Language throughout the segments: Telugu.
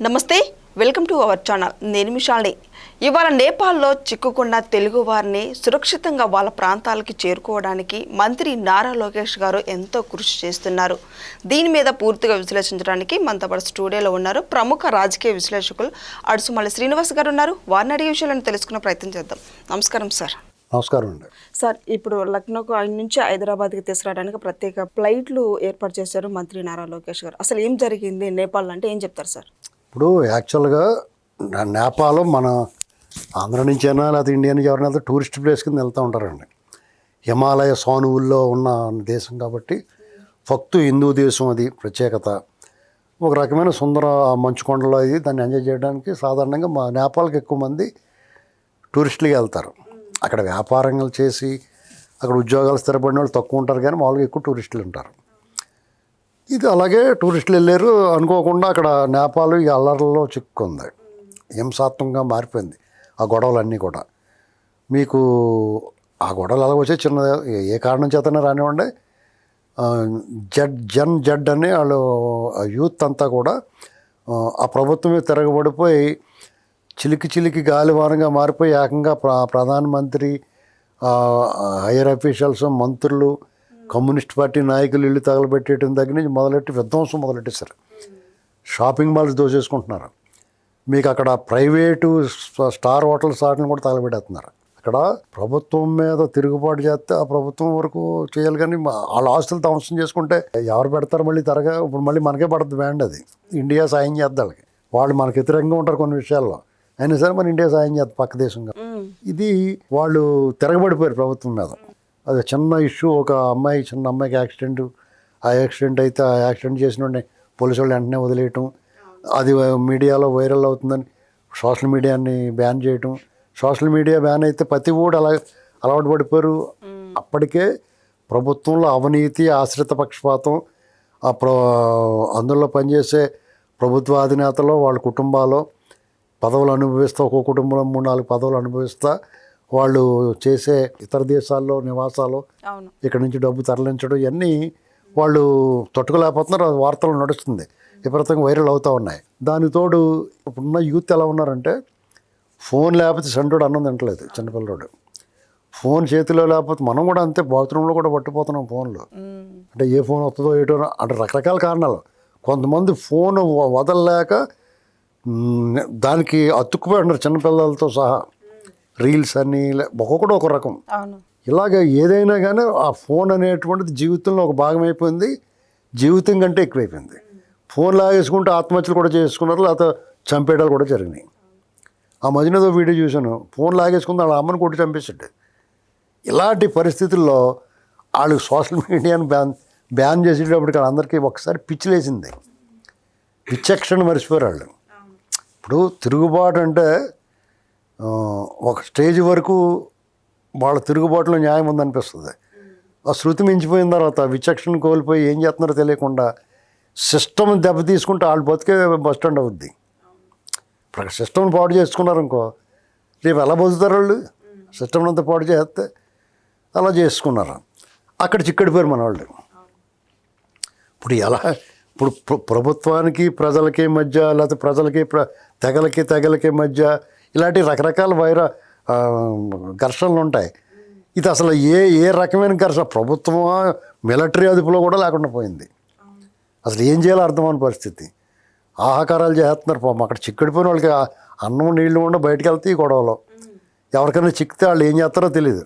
నమస్తే వెల్కమ్ టు అవర్ ఛానల్. నేను మిషాల్ని ఇవాళ నేపాల్లో చిక్కుకున్న తెలుగు వారిని సురక్షితంగా వాళ్ళ ప్రాంతాలకి చేరుకోవడానికి మంత్రి నారా లోకేష్ గారు ఎంతో కృషి చేస్తున్నారు. దీని మీద పూర్తిగా విశ్లేషించడానికి మనతో పాటు స్టూడియోలో ఉన్నారు ప్రముఖ రాజకీయ విశ్లేషకులు అడుసుమల్లి శ్రీనివాస్ గారు ఉన్నారు. వారిని అడిగే విషయాలను తెలుసుకునే ప్రయత్నం చేద్దాం. నమస్కారం సార్. నమస్కారం అండి. సార్ ఇప్పుడు లక్నోకు ఆయన నుంచి హైదరాబాద్కి తీసుకురావడానికి ప్రత్యేక ఫ్లైట్లు ఏర్పాటు చేశారు మంత్రి నారా లోకేష్ గారు. అసలు ఏం జరిగింది నేపాల్ అంటే ఏం చెప్తారు సార్? ఇప్పుడు యాక్చువల్గా నేపాల్ మన ఆంధ్ర నుంచి అయినా లేకపోతే ఇండియా నుంచి ఎవరైనా వెళ్తే టూరిస్ట్ ప్లేస్ కింద వెళ్తూ ఉంటారండి. హిమాలయ సానువుల్లో ఉన్న దేశం కాబట్టి ఫక్తు హిందూ దేశం అది ప్రత్యేకత. ఒక రకమైన సుందర మంచుకొండలో ఇది దాన్ని ఎంజాయ్ చేయడానికి సాధారణంగా మా నేపాల్కి ఎక్కువ మంది టూరిస్టులుగా వెళ్తారు. అక్కడ వ్యాపారంగా చేసి అక్కడ ఉద్యోగాలు స్థిరపడిన వాళ్ళు తక్కువ ఉంటారు కానీ మామూలుగా ఎక్కువ టూరిస్టులు ఉంటారు. ఇది అలాగే టూరిస్టులు వెళ్ళారు. అనుకోకుండా అక్కడ నేపాల్ ఈ అల్లర్లలో చిక్కుంది హింసాత్మకంగా మారిపోయింది ఆ గొడవలన్నీ కూడా. మీకు ఆ గొడవలు ఎలా వచ్చాయి? చిన్న ఏ- కారణం చేతనే రానివ్వండి. జడ్ జన్ జడ్ అని వాళ్ళు యూత్ అంతా కూడా ఆ, ప్రభుత్వమే తిరగబడిపోయి చిలికి చిలికి గాలివారంగా మారిపోయి ఏకంగా ప్ర ప్రధానమంత్రి హైయర్ అఫీషియల్స్ మంత్రులు కమ్యూనిస్ట్ పార్టీ నాయకులు ఇల్లు తగలబెట్టేయడం దగ్గర నుంచి మొదలెట్టి విధ్వంసం మొదలెట్టేశారు. Shopping malls దోచేసుకుంటున్నారు. మీకు అక్కడ ప్రైవేటు స్ట- స్టార్ హోటల్స్ వాటిని కూడా తగలబెట్టేస్తున్నారు. అక్కడ ప్రభుత్వం మీద తిరుగుబాటు చేస్తే ఆ ప్రభుత్వం వరకు చేయాలి కానీ వాళ్ళ ఆస్తులు ధ్వంసం చేసుకుంటే ఎవరు పెడతారు మళ్ళీ తరగా ఇప్పుడు మళ్ళీ మనకే పడుతుంది బ్యాండ్ అది. ఇండియా సాయం చేద్దాం వాళ్ళు మనకు వ్యతిరేకంగా ఉంటారు కొన్ని విషయాల్లో. అయినా సరే మన ఇండియా సాయం చేద్దాం పక్క దేశంగా. ఇది వాళ్ళు తిరగబడిపోయారు ప్రభుత్వం మీద. అది చిన్న ఇష్యూ ఒక అమ్మాయి చిన్న అమ్మాయికి యాక్సిడెంట్. ఆ యాక్సిడెంట్ అయితే ఆ యాక్సిడెంట్ చేసిన వాడిని పోలీసు వాళ్ళు వెంటనే వదిలేయటం. అది మీడియాలో వైరల్ అవుతుందని సోషల్ మీడియాని బ్యాన్ చేయటం. సోషల్ మీడియా బ్యాన్ అయితే ప్రతి కూడా అలా అలవాటు పడిపోయారు. అప్పటికే ప్రభుత్వంలో అవినీతి ఆశ్రిత పక్షపాతం ఆ ప్ర అందులో పనిచేసే ప్రభుత్వ అధినేతలు వాళ్ళ కుటుంబాలు పదవులు అనుభవిస్తూ ఒక్కో కుటుంబంలో మూడు నాలుగు పదవులు అనుభవిస్తా. వాళ్ళు చేసే ఇతర దేశాల్లో నివాసాలు ఇక్కడ నుంచి డబ్బు తరలించడం ఇవన్నీ వాళ్ళు తట్టుకోలేకపోతున్నారు. వార్తలు నడుస్తుంది. విపరీతంగా వైరల్ అవుతూ ఉన్నాయి. దానికి తోడు ఇప్పుడున్న యూత్ ఎలా ఉన్నారంటే ఫోన్ లేకపోతే సంటోడు అన్నం తింటలేదు చిన్నపిల్లడు ఫోన్ చేతిలో లేకపోతే మనం కూడా అంతే బాత్రూంలో కూడా పట్టిపోతున్నాం ఫోన్లో. అంటే ఏ ఫోన్ వస్తుందో ఏటో అంటే రకరకాల కారణాలు. కొంతమంది ఫోన్ వదలలేక దానికి అతుక్కుపోయి ఉన్నారు చిన్నపిల్లలతో సహా. రీల్స్ అని ఒక్కొక్కడు ఒక రకం. ఇలాగ ఏదైనా కానీ ఆ ఫోన్ అనేటువంటిది జీవితంలో ఒక భాగం అయిపోయింది. జీవితం కంటే ఎక్కువైపోయింది. ఫోన్ లాగేసుకుంటే ఆత్మహత్యలు కూడా చేసుకున్నారు లేకపోతే చంపేయడాలు కూడా జరిగినాయి. ఆ మధ్యన ఏదో వీడియో చూశాను. ఫోన్ లాగేసుకుంది వాళ్ళ అమ్మని కొట్టి చంపేసాడు ఇలాంటి పరిస్థితుల్లో వాళ్ళు సోషల్ మీడియాను బ్యాన్ బ్యాన్ చేసేటప్పటికి అందరికీ ఒకసారి పిచ్చిలేసింది విచక్షణ మర్చిపోయారు వాళ్ళు. ఇప్పుడు తిరుగుబాటు అంటే ఒక స్టేజ్ వరకు వాళ్ళ తిరుగుబాటులో న్యాయం ఉందనిపిస్తుంది. ఆ శృతి మించిపోయిన తర్వాత విచక్షణ కోల్పోయి ఏం చేస్తున్నారో తెలియకుండా సిస్టమ్ దెబ్బ తీసుకుంటే వాళ్ళు బతికే బస్ స్టాండ్ అవుద్ది. ఇప్పుడు సిస్టమ్ని పాడు చేసుకున్నారు అనుకో రేపు ఎలా బతుకుతారు వాళ్ళు? సిస్టమ్ అంతా పాడు చేస్తే అలా చేసుకున్నారు. అక్కడ చిక్కడిపోయారు మన వాళ్ళు. ఇప్పుడు ఎలా ఇప్పుడు ప్ర- ప్రభుత్వానికి ప్రజలకి మధ్య లేకపోతే ప్రజలకి ప్ర తెగలకి తెగలకి మధ్య ఇలాంటి రకరకాల వైర ఘర్షణలు ఉంటాయి. ఇది అసలు ఏ ఏ రకమైన ఘర్షణ? ప్రభుత్వమా మిలిటరీ అదుపులో కూడా లేకుండా పోయింది. అసలు ఏం చేయాలో అర్థమైన పరిస్థితి. ఆహాకారాలు చేస్తున్నారు పాపం. అక్కడ చిక్కడిపోయిన వాళ్ళకి అన్నం నీళ్ళు ఉండ బయటకు వెళ్తే ఈ గొడవలో. ఎవరికైనా చిక్కితే వాళ్ళు ఏం చేస్తారో తెలియదు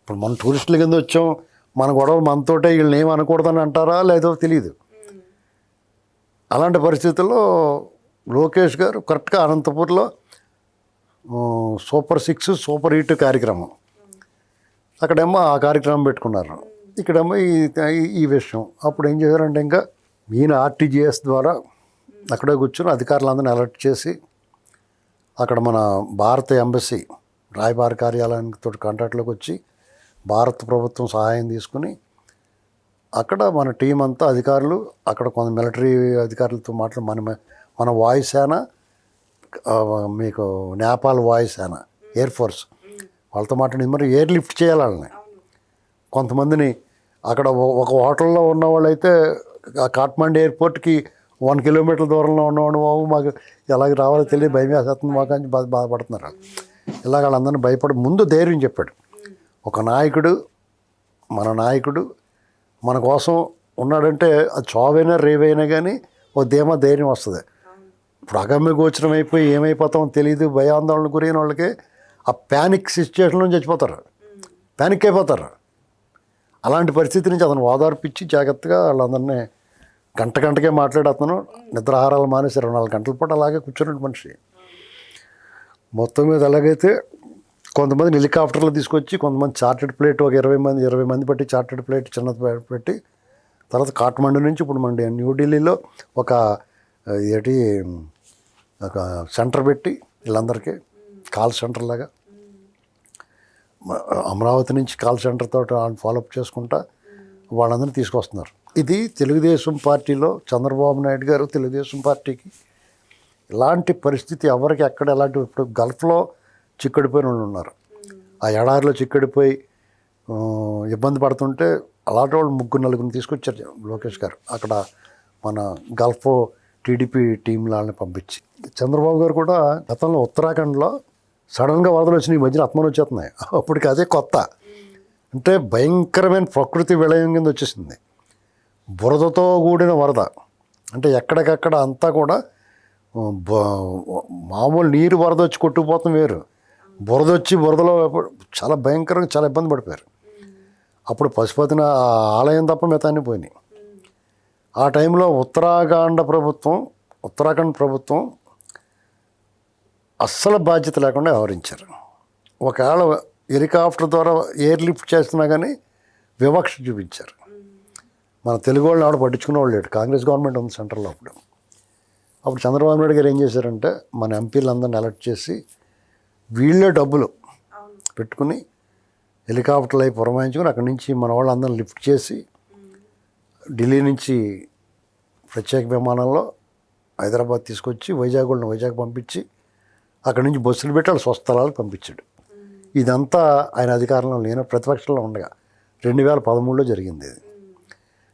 ఇప్పుడు మనం టూరిస్టుల కింద వచ్చాం. మన గొడవలు మనతోటే వీళ్ళని ఏం అనకూడదని అంటారా లేదో తెలియదు అలాంటి పరిస్థితుల్లో లోకేష్ గారు కరెక్ట్గా అనంతపూర్లో సూపర్ సిక్స్ సూపర్ హిట్ కార్యక్రమం. అక్కడేమో ఆ కార్యక్రమం పెట్టుకున్నారు. ఇక్కడేమో ఈ ఈ- విషయం. అప్పుడు ఏం చేశారంటే ఇంకా ఈయన ఆర్టీజీఎస్ ద్వారా అక్కడే కూర్చొని అధికారులందరినీ అలర్ట్ చేసి అక్కడ మన భారత ఎంబసీ రాయబార కార్యాలయంతో కాంటాక్ట్లోకి వచ్చి భారత ప్రభుత్వం సహాయం తీసుకుని అక్కడ మన టీం అంతా అధికారులు అక్కడ కొంత మిలిటరీ అధికారులతో మాట్లాడి మన మన వాయుసేన మీకు నేపాల్ వాయిస్ వాయుసేన ఎయిర్ ఫోర్స్ వాళ్ళతో మాట్లాడి మరి ఎయిర్ లిఫ్ట్ చేయాలి వాళ్ళని. కొంతమందిని అక్కడ ఒక హోటల్లో ఉన్న వాళ్ళైతే ఆ కాట్మండ్ ఎయిర్పోర్ట్కి వన్ కిలోమీటర్ దూరంలో ఉన్నవాడు బాబు మాకు ఎలాగ రావాలో తెలియదు భయం వేసేస్తుంది మాకు అని బాధ బాధపడుతున్నారు వాళ్ళు. ఇలాగ వాళ్ళందరినీ భయపడి ముందు ధైర్యం చెప్పాడు. ఒక నాయకుడు మన నాయకుడు మన కోసం ఉన్నాడంటే అది చావైనా రేవైనా కానీ ఓ ధీమా ధైర్యం వస్తుంది. ఇప్పుడు అగమ్య గోచరం అయిపోయి ఏమైపోతామో తెలియదు భయాందోళన గురైన వాళ్ళకి ఆ ప్యానిక్ సిచ్యువేషన్లో చచ్చిపోతారు. ప్యానిక్ అయిపోతారు. అలాంటి పరిస్థితి నుంచి అతను ఓదార్పిచ్చి జాగ్రత్తగా వాళ్ళందరినీ గంట గంటకే మాట్లాడి అతను నిద్రాహారాలు మానేసి ఇరవై నాలుగు గంటల పాటు అలాగే కూర్చున్నాడు మనిషి. మొత్తం మీద ఎలాగైతే కొంతమంది హెలికాప్టర్లు తీసుకొచ్చి కొంతమంది చార్టెడ్ ప్లేట్ ఒక ఇరవై మంది ఇరవై మంది పెట్టి చార్టెడ్ ప్లేట్ చిన్నది పెట్టి తర్వాత కాఠ్మండు నుంచి ఇప్పుడు మన న్యూఢిల్లీలో ఒక ఏటి ఏంటి ఒక సెంటర్ పెట్టి వీళ్ళందరికీ కాల్ సెంటర్ లాగా. అమరావతి నుంచి కాల్ సెంటర్ తోటి ఫాలోఅప్ చేసుకుంటా వాళ్ళందరినీ తీసుకొస్తున్నారు. ఇది తెలుగుదేశం పార్టీలో చంద్రబాబు నాయుడు గారు తెలుగుదేశం పార్టీకి ఇలాంటి పరిస్థితి ఎవరికి ఎక్కడ ఎలాంటి ఇప్పుడు గల్ఫ్లో చిక్కడిపోయిన వాళ్ళు ఉన్నారు. ఆ ఎడారిలో చిక్కడిపోయి ఇబ్బంది పడుతుంటే అలాంటి వాళ్ళు ముగ్గురు నలుగురిని తీసుకొచ్చారు లోకేష్ గారు. అక్కడ మన గల్ఫ్ టీడీపీ టీంలని వాళ్ళని పంపించి. చంద్రబాబు గారు కూడా గతంలో ఉత్తరాఖండ్లో సడన్గా వరదలు వచ్చినాయి ఈ మధ్యన ఆత్మలు వచ్చేస్తున్నాయి. అప్పటికి అదే కొత్త. అంటే భయంకరమైన ప్రకృతి విలయం కింద వచ్చేసింది. బురదతో కూడిన వరద. అంటే ఎక్కడికక్కడ అంతా కూడా మామూలు నీరు వరద వచ్చి కొట్టుకుపోతాం వేరు. బురద వచ్చి బురదలో చాలా భయంకరంగా చాలా ఇబ్బంది పడిపోయారు. అప్పుడు పశుపతిన ఆలయం తప్ప మిగతాన్ని పోయినాయి. ఆ టైంలో ఉత్తరాఖండ్ ప్రభుత్వం ఉత్తరాఖండ్ ప్రభుత్వం అస్సలు బాధ్యత లేకుండా వ్యవహరించారు. ఒకవేళ హెలికాప్టర్ ద్వారా ఎయిర్ లిఫ్ట్ చేస్తున్నా కానీ వివక్ష చూపించారు. మన తెలుగు వాళ్ళని ఆవిడ పట్టించుకునే వాళ్ళు లేడు. కాంగ్రెస్ గవర్నమెంట్ ఉంది సెంటర్లో అప్పుడు. అప్పుడు చంద్రబాబు నాయుడు గారు ఏం చేశారంటే మన ఎంపీలందరిని అలర్ట్ చేసి వీళ్ళే డబ్బులు పెట్టుకుని హెలికాప్టర్లు అయి పురమాయించుకుని అక్కడి నుంచి మన వాళ్ళందరిని లిఫ్ట్ చేసి ఢిల్లీ నుంచి ప్రత్యేక విమానంలో హైదరాబాద్ తీసుకొచ్చి వైజాగ్ వాళ్ళని వైజాగ్ పంపించి అక్కడి నుంచి బస్సులు పెట్టి వాళ్ళ స్వస్థలాలకు పంపించాడు. ఇదంతా ఆయన అధికారంలో లేని ప్రతిపక్షంలో ఉండగా రెండు వేల పదమూడులో జరిగింది ఇది.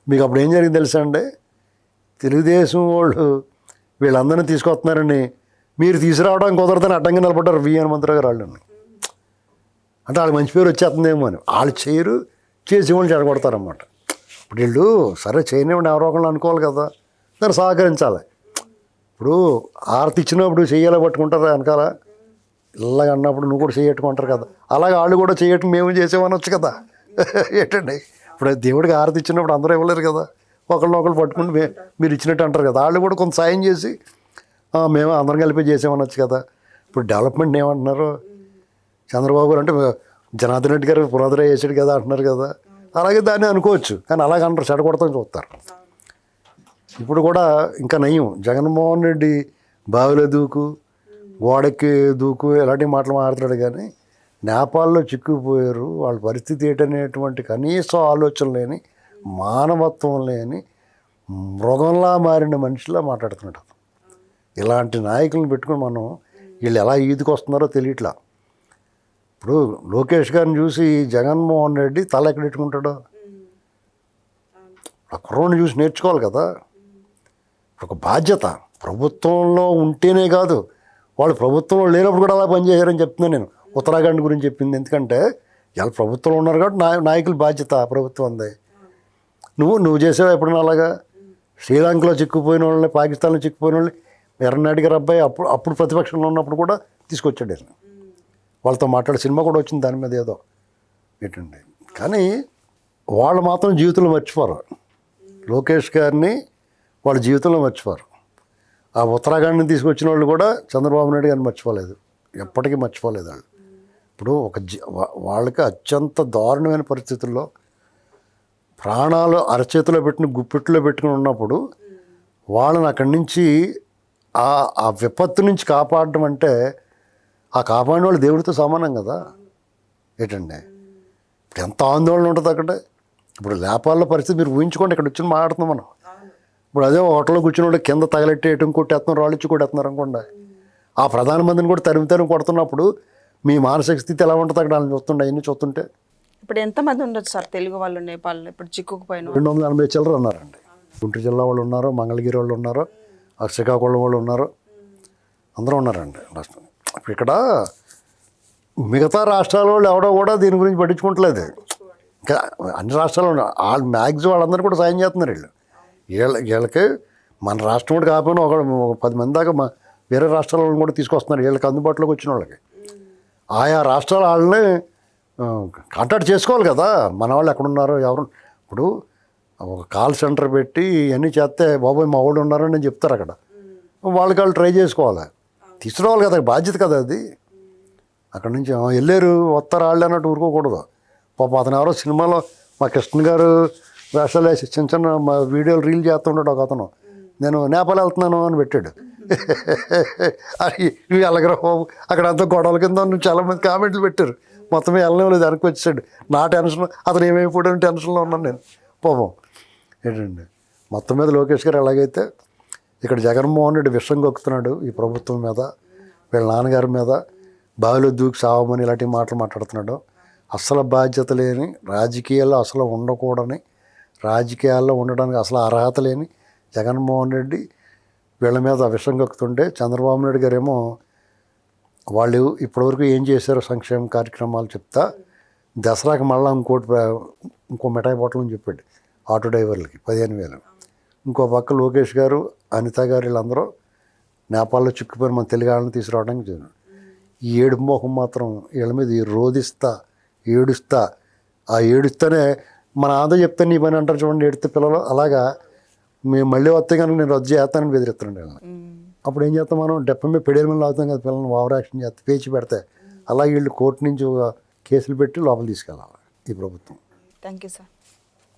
మీకు అప్పుడు ఏం జరిగింది తెలుసా అండి? తెలుగుదేశం వాళ్ళు వీళ్ళందరినీ తీసుకొస్తున్నారని మీరు తీసుకురావడం కుదరదని అడ్డంగా నిలబడ్డారు వి హనుమంతరావు గారు వాళ్ళని. అంటే వాళ్ళకి మంచి పేరు వచ్చేస్తుందేమో అని. వాళ్ళు చేయరు చేసి వాళ్ళు చెడగొడతారన్నమాట. ఇప్పుడు వీళ్ళు సరే చేయనివ్వండి ఎవరో అనుకోవాలి కదా. దాన్ని సహకరించాలి. ఇప్పుడు ఆరతి ఇచ్చినప్పుడు చెయ్యాలి పట్టుకుంటారా వెనకాల? ఇలాగ అన్నప్పుడు నువ్వు కూడా చేయట్టుకుంటారు కదా. అలాగే వాళ్ళు కూడా చేయటం మేము చేసేమనొచ్చు కదా. ఏంటండి? ఇప్పుడు దేవుడికి ఆరతి ఇచ్చినప్పుడు అందరూ ఇవ్వలేరు కదా. ఒకళ్ళని ఒకళ్ళు పట్టుకుని మే- మీరు ఇచ్చినట్టు అంటారు కదా. వాళ్ళు కూడా కొంత సాయం చేసి మేము అందరం కలిపి చేసేమనొచ్చు కదా. ఇప్పుడు డెవలప్మెంట్ ఏమంటున్నారు? చంద్రబాబు గారు అంటే జనార్దన్ రెడ్డి గారు పునాదిరా చేసాడు కదా అంటున్నారు కదా. అలాగే దాన్ని అనుకోవచ్చు. కానీ అలాగ అంటారు చెడగొడతాం చూస్తారు. ఇప్పుడు కూడా ఇంకా నయం. జగన్మోహన్ రెడ్డి బావిలో దూకు గోడకి దూకు ఇలాంటి మాటలు మాట్లాడు కానీ నేపాల్లో చిక్కుపోయారు వాళ్ళ పరిస్థితి ఏంటనేటువంటి కనీస ఆలోచన లేని మానవత్వం లేని మృగంలా మారిన మనిషిలా మాట్లాడుతున్నాడు. ఇలాంటి నాయకులను పెట్టుకుని మనం వీళ్ళు ఎలా ఈదుకు వస్తున్నారో తెలియట్లా. ఇప్పుడు లోకేష్ గారిని చూసి జగన్మోహన్ రెడ్డి తల ఎక్కడ పెట్టుకుంటాడో? ఆ కుర్రోడిని చూసి నేర్చుకోవాలి కదా. ఒక బాధ్యత. ప్రభుత్వంలో ఉంటేనే కాదు. వాళ్ళు ప్రభుత్వంలో లేనప్పుడు కూడా అలా పనిచేశారని చెప్తున్నాను నేను. ఉత్తరాఖండ్ గురించి చెప్పింది. ఎందుకంటే ఇలా ప్రభుత్వంలో ఉన్నారు కాబట్టి నాయ నాయకుల బాధ్యత ప్రభుత్వం ఉంది నువ్వు నువ్వు చేసావు ఎప్పుడైనా అలాగా? శ్రీలంకలో చిక్కుపోయిన వాళ్ళని పాకిస్తాన్లో చిక్కుపోయిన వాళ్ళని ఎర్రనాయుడు గారు అబ్బాయి అప్పుడు అప్పుడు ప్రతిపక్షంలో ఉన్నప్పుడు కూడా తీసుకొచ్చాడు ఆయన. వాళ్ళతో మాట్లాడే సినిమా కూడా వచ్చింది దాని మీద ఏదో. ఏంటండి? కానీ వాళ్ళు మాత్రం జీవితంలో మర్చిపోరు. లోకేష్ గారిని వాళ్ళ జీవితంలో మర్చిపోరు. ఆ ఉత్తరాఖండ్ని తీసుకొచ్చిన వాళ్ళు కూడా చంద్రబాబు నాయుడు గారిని మర్చిపోలేదు. ఎప్పటికీ మర్చిపోలేదు వాళ్ళు. ఇప్పుడు ఒక జీ- వాళ్ళకి అత్యంత దారుణమైన పరిస్థితుల్లో ప్రాణాలు అరచేతిలో పెట్టిన గుప్పెట్లో పెట్టుకుని ఉన్నప్పుడు వాళ్ళని అక్కడి నుంచి ఆ ఆ విపత్తు నుంచి కాపాడడం అంటే ఆ కాపాడిన వాళ్ళు దేవుడితో సమానం కదా. ఏంటండి? ఇప్పుడు ఎంత ఆందోళన ఉంటుంది అక్కడ? ఇప్పుడు లేపాల పరిస్థితి మీరు ఊహించుకోండి ఇక్కడ వచ్చి మాట్లాడుతున్నాం మనం. ఇప్పుడు అదే హోటల్లో కూర్చుని వాళ్ళు కింద తగలెట్టేయటం కొట్టేస్తున్నారు రాళ్ళు ఇచ్చి కొట్టేస్తున్నారు అనుకోండి. ఆ ప్రధానమంత్రిని కూడా తరిమి తరిమి కొడుతున్నప్పుడు మీ మానసిక స్థితి ఎలా ఉంటుంది అక్కడ? వాళ్ళని చూస్తుండే అవన్నీ చూస్తుంటే. ఇప్పుడు ఎంతమంది ఉండొచ్చు సార్? తెలుగు వాళ్ళు నేపాల్లో ఇప్పుడు చిక్కుకుపోయిన? రెండు వందల ఎనభై చిల్లర ఉన్నారండి గుంటూరు జిల్లా వాళ్ళు ఉన్నారు మంగళగిరి వాళ్ళు ఉన్నారు శ్రీకాకుళం వాళ్ళు ఉన్నారు. అందరూ ఉన్నారండి. రాష్ట్రం ఇప్పుడు ఇక్కడ మిగతా రాష్ట్రాల వాళ్ళు ఎవడో కూడా దీని గురించి పట్టించుకుంటలేదు. ఇంకా అన్ని రాష్ట్రాల్లో వాళ్ళు మ్యాక్సిమం వాళ్ళందరూ కూడా సాయం చేస్తున్నారు వీళ్ళు. వీళ్ళ వీళ్ళకి మన రాష్ట్రం కూడా కాకపోయినా ఒక ఒక పది మంది దాకా మా వేరే రాష్ట్రాల వాళ్ళని కూడా తీసుకొస్తున్నారు. వీళ్ళకి అందుబాటులోకి వచ్చిన వాళ్ళకి. ఆయా రాష్ట్రాల వాళ్ళని కాంటాక్ట్ చేసుకోవాలి కదా. మన వాళ్ళు ఎక్కడున్నారో ఎవరు ఇప్పుడు ఒక కాల్ సెంటర్ పెట్టి ఇవన్నీ చేస్తే బాబోయ్ మా వాళ్ళు ఉన్నారని నేను చెప్తారు అక్కడ. వాళ్ళకి వాళ్ళు ట్రై చేసుకోవాలి. తీసుకురావాలి కదా బాధ్యత కదా అది. అక్కడి నుంచి వెళ్ళారు వస్తారు వాళ్ళు అన్నట్టు ఊరుకోకూడదు. పాప అతను ఎవరో సినిమాలో మా కృష్ణ గారు వేషాలు వేసి చిన్న చిన్న మా వీడియోలు రీల్ చేస్తుంటాడు ఒక అతను. నేను నేపాల్ వెళ్తున్నాను అని పెట్టాడు. అది ఇవి ఎలాగరా బాబు. అక్కడ అంతా గొడవల కింద నువ్వు చాలా మంది కామెంట్లు పెట్టారు. మొత్తం వెళ్ళడం లేదు వెనక్కి వచ్చాడు నా టెన్షన్ అతను ఏమైపోయాడని టెన్షన్లో ఉన్నాను నేను. పాపం ఏంటండి మొత్తం మీద లోకేష్ గారు ఎలాగైతే ఇక్కడ జగన్మోహన్ రెడ్డి విషం కొక్కుతున్నాడు ఈ ప్రభుత్వం మీద వీళ్ళ నాన్నగారి మీద బావిలో దూకి సావమని ఇలాంటి మాటలు మాట్లాడుతున్నాడు. అసలు బాధ్యత లేని రాజకీయాల్లో అసలు ఉండకూడని రాజకీయాల్లో ఉండడానికి అసలు అర్హత లేని జగన్మోహన్ రెడ్డి వీళ్ళ మీద విషం కక్కుతుంటే చంద్రబాబు నాయుడు గారేమో వాళ్ళు ఇప్పటివరకు ఏం చేశారో సంక్షేమ కార్యక్రమాలు చెప్తా దసరాకి మళ్ళీ ఇంకోటి ఇంకో మిఠాయి బొట్టలు అని చెప్పాడు ఆటో డ్రైవర్లకి పదిహేను వేలు. ఇంకో పక్క లోకేష్ గారు అనిత గారు వీళ్ళందరూ నేపాల్లో చిక్కుపోయిన మన తెలుగు వాళ్ళని తీసుకురావడానికి చూడారు ఈ ఏడు మోహం మాత్రం వీళ్ళ మీద ఈ రోధిస్తా ఏడుస్తా ఆ ఏడుస్తానే మన ఆంధ్ర చెప్తే నీ పని అంటారు చూడండి ఏడితే పిల్లలు. అలాగా మేము మళ్ళీ వస్తే కనుక నేను రద్దు చేస్తానని బెదిరిస్తున్నాడు వీళ్ళని అప్పుడు ఏం చేస్తాం మనం? డెప్ప మీద పెడేల మీద లాగుతాం కదా పిల్లల్ని ఓవర్ యాక్షన్ చేస్తే పేచి పెడితే. అలాగే వీళ్ళు కోర్టు నుంచి ఒక కేసులు పెట్టి లోపల తీసుకెళ్ళాలి ఈ ప్రభుత్వం. Thank you sir.